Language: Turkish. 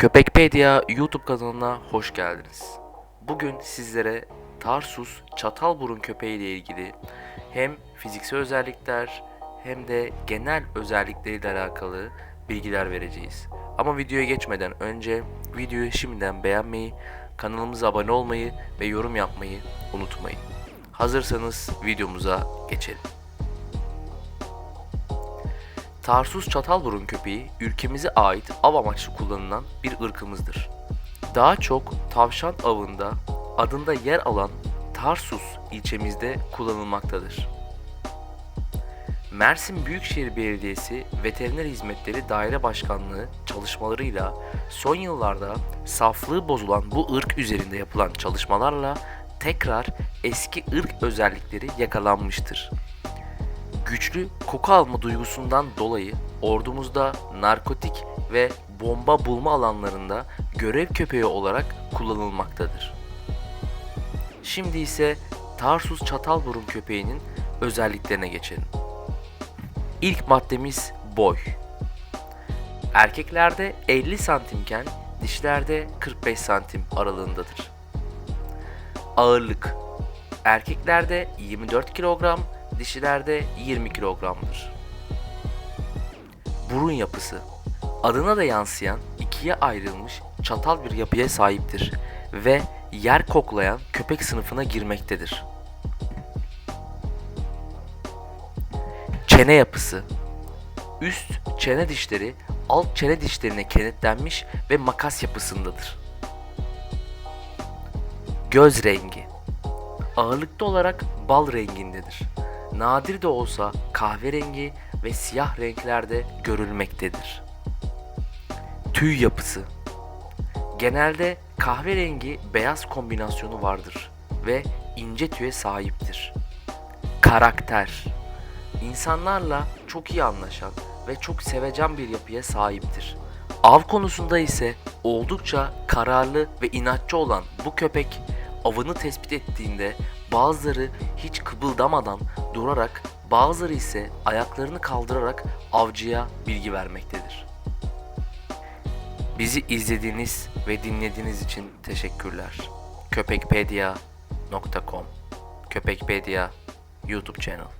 Köpekpedia YouTube kanalına hoş geldiniz. Bugün sizlere Tarsus çatalburun köpeği ile ilgili hem fiziksel özellikler hem de genel özellikleriyle alakalı bilgiler vereceğiz. Ama videoya geçmeden önce videoyu şimdiden beğenmeyi, kanalımıza abone olmayı ve yorum yapmayı unutmayın. Hazırsanız videomuza geçelim. Tarsus çatalburun köpeği ülkemize ait av amaçlı kullanılan bir ırkımızdır. Daha çok tavşan avında adında yer alan Tarsus ilçemizde kullanılmaktadır. Mersin Büyükşehir Belediyesi Veteriner Hizmetleri Daire Başkanlığı çalışmalarıyla son yıllarda saflığı bozulan bu ırk üzerinde yapılan çalışmalarla tekrar eski ırk özellikleri yakalanmıştır güçlü koku alma duygusundan dolayı ordumuzda narkotik ve bomba bulma alanlarında görev köpeği olarak kullanılmaktadır. Şimdi ise Tarsus çatalburun köpeğinin özelliklerine geçelim. İlk maddemiz boy. Erkeklerde 50 santimken dişlerde 45 santim aralığındadır. Ağırlık. Erkeklerde 24 kilogram, dişilerde 20 kilogramdır. Burun yapısı adına da yansıyan ikiye ayrılmış çatal bir yapıya sahiptir ve yer koklayan köpek sınıfına girmektedir. Çene yapısı üst çene dişleri alt çene dişlerine kenetlenmiş ve makas yapısındadır. Göz rengi ağırlıklı olarak bal rengindedir. Nadir de olsa kahverengi ve siyah renklerde görülmektedir. Tüy yapısı Genelde kahverengi beyaz kombinasyonu vardır ve ince tüye sahiptir. Karakter İnsanlarla çok iyi anlaşan ve çok sevecen bir yapıya sahiptir. Av konusunda ise oldukça kararlı ve inatçı olan bu köpek avını tespit ettiğinde bazıları hiç kıpıldamadan durarak bazıları ise ayaklarını kaldırarak avcıya bilgi vermektedir. Bizi izlediğiniz ve dinlediğiniz için teşekkürler. Köpekpedia.com Köpekpedia YouTube channel